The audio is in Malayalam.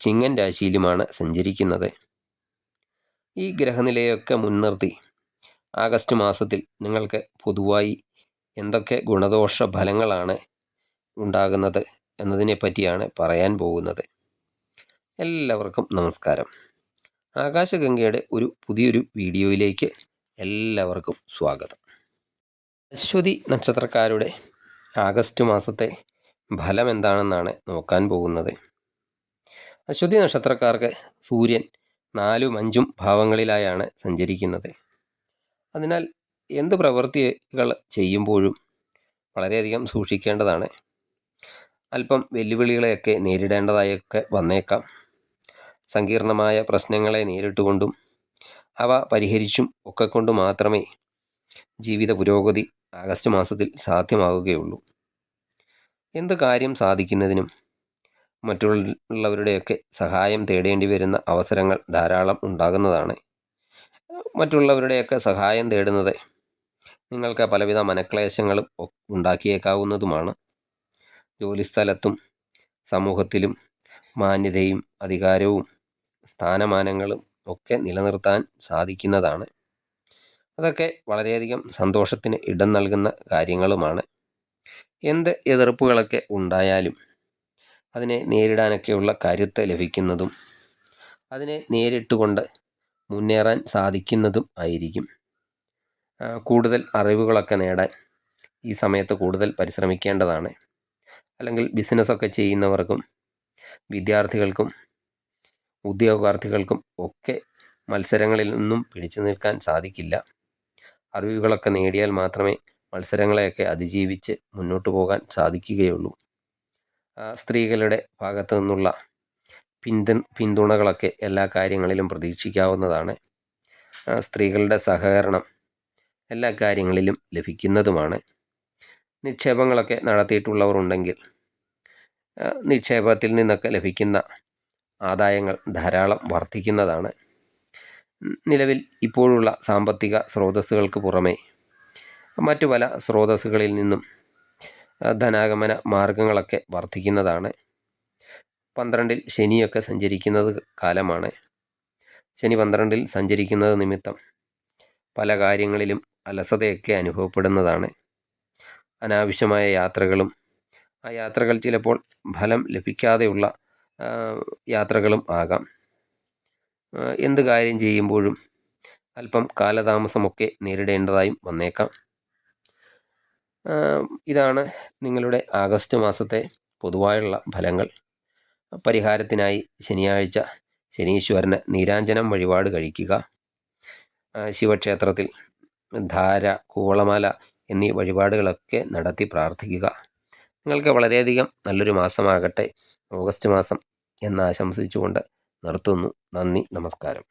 ചിങ്ങൻ രാശിയിലുമാണ് സഞ്ചരിക്കുന്നത്. ഈ ഗ്രഹനിലയൊക്കെ മുൻനിർത്തി ആഗസ്റ്റ് മാസത്തിൽ നിങ്ങൾക്ക് പൊതുവായി എന്തൊക്കെ ഗുണദോഷ ഫലങ്ങളാണ് ഉണ്ടാകുന്നത് എന്നതിനെ പറ്റിയാണ് പറയാൻ പോകുന്നത്. എല്ലാവർക്കും നമസ്കാരം. ആകാശഗംഗയുടെ ഒരു പുതിയൊരു വീഡിയോയിലേക്ക് എല്ലാവർക്കും സ്വാഗതം. അശ്വതി നക്ഷത്രക്കാരുടെ ആഗസ്റ്റ് മാസത്തെ ഫലം എന്താണെന്നാണ് നോക്കാൻ പോകുന്നത്. അശ്വതി നക്ഷത്രക്കാർക്ക് സൂര്യൻ നാലും അഞ്ചും ഭാവങ്ങളിലായാണ് സഞ്ചരിക്കുന്നത്. അതിനാൽ എന്ത് പ്രവൃത്തികൾ ചെയ്യുമ്പോഴും വളരെയധികം സൂക്ഷിക്കേണ്ടതാണ്. അല്പം വെല്ലുവിളികളെയൊക്കെ നേരിടേണ്ടതായൊക്കെ വന്നേക്കാം. സങ്കീർണമായ പ്രശ്നങ്ങളെ നേരിട്ടുകൊണ്ടും അവ പരിഹരിച്ചും ഒക്കെ കൊണ്ട് മാത്രമേ ജീവിത പുരോഗതി ആഗസ്റ്റ് മാസത്തിൽ സാധ്യമാവുകയുള്ളൂ. എന്ത് കാര്യം സാധിക്കുന്നതിനും മറ്റുള്ളവരുടെയൊക്കെ സഹായം തേടേണ്ടി വരുന്ന അവസരങ്ങൾ ധാരാളം ഉണ്ടാകുന്നതാണ്. മറ്റുള്ളവരുടെയൊക്കെ സഹായം തേടുന്നത് നിങ്ങൾക്ക് പലവിധ മനക്ലേശങ്ങളും ഉണ്ടാക്കിയേക്കാവുന്നതുമാണ്. ജോലിസ്ഥലത്തും സമൂഹത്തിലും മാന്യതയും അധികാരവും സ്ഥാനമാനങ്ങളും ഒക്കെ നിലനിർത്താൻ സാധിക്കുന്നതാണ്. അതൊക്കെ വളരെയധികം സന്തോഷത്തിന് ഇടം നൽകുന്ന കാര്യങ്ങളുമാണ്. എന്ത് എതിർപ്പുകളൊക്കെ ഉണ്ടായാലും അതിനെ നേരിടാനൊക്കെയുള്ള കരുത്ത് ലഭിക്കുന്നതും അതിനെ നേരിട്ടുകൊണ്ട് മുന്നേറാൻ സാധിക്കുന്നതും ആയിരിക്കും. കൂടുതൽ അറിവുകളൊക്കെ നേടാൻ ഈ സമയത്ത് കൂടുതൽ പരിശ്രമിക്കേണ്ടതാണ്. അല്ലെങ്കിൽ ബിസിനസ്സൊക്കെ ചെയ്യുന്നവർക്കും വിദ്യാർത്ഥികൾക്കും ഉദ്യോഗാർത്ഥികൾക്കും ഒക്കെ മത്സരങ്ങളിൽ നിന്നും പിടിച്ചു നിൽക്കാൻ സാധിക്കില്ല. അറിവുകളൊക്കെ നേടിയാൽ മാത്രമേ മത്സരങ്ങളെയൊക്കെ അതിജീവിച്ച് മുന്നോട്ട് പോകാൻ സാധിക്കുകയുള്ളൂ. സ്ത്രീകളുടെ ഭാഗത്തു നിന്നുള്ള പിന്തു പിന്തുണകളൊക്കെ എല്ലാ കാര്യങ്ങളിലും പ്രതീക്ഷിക്കാവുന്നതാണ്. സ്ത്രീകളുടെ സഹകരണം എല്ലാ കാര്യങ്ങളിലും ലഭിക്കുന്നതുമാണ്. നിക്ഷേപങ്ങളൊക്കെ നടത്തിയിട്ടുള്ളവർ ഉണ്ടെങ്കിൽ നിക്ഷേപത്തിൽ നിന്നൊക്കെ ലഭിക്കുന്ന ആദായങ്ങൾ ധാരാളം വർദ്ധിക്കുന്നതാണ്. നിലവിൽ ഇപ്പോഴുള്ള സാമ്പത്തിക സ്രോതസ്സുകൾക്ക് പുറമേ മറ്റു പല സ്രോതസ്സുകളിൽ നിന്നും ധനാഗമന മാർഗങ്ങളൊക്കെ വർദ്ധിക്കുന്നതാണ്. പന്ത്രണ്ടിൽ ശനിയൊക്കെ സഞ്ചരിക്കുന്നത് കാലമാണ്. ശനി പന്ത്രണ്ടിൽ സഞ്ചരിക്കുന്നത് നിമിത്തം പല കാര്യങ്ങളിലും അലസതയൊക്കെ അനുഭവപ്പെടുന്നതാണ്. അനാവശ്യമായ യാത്രകളും ആ യാത്രകൾ ചിലപ്പോൾ ഫലം ലഭിക്കാതെയുള്ള യാത്രകളും ആകാം. എന്ത് കാര്യം ചെയ്യുമ്പോഴും അല്പം കാലതാമസമൊക്കെ നേരിടേണ്ടതായും വന്നേക്കാം. ഇതാണ് നിങ്ങളുടെ ആഗസ്റ്റ് മാസത്തെ പൊതുവായുള്ള ഫലങ്ങൾ. പരിഹാരത്തിനായി ശനിയാഴ്ച ശനീശ്വരന് നീരാഞ്ജനം വഴിപാട് കഴിക്കുക. ശിവക്ഷേത്രത്തിൽ ധാര കൂവളമാല എന്നീ വഴിപാടുകളൊക്കെ നടത്തി പ്രാർത്ഥിക്കുക. നിങ്ങൾക്ക് വളരെയധികം നല്ലൊരു മാസമാകട്ടെ. ഓഗസ്റ്റ് മാസം എന്നാശംസിച്ചുകൊണ്ട് നിർത്തുന്നു. നന്ദി നമസ്കാരം.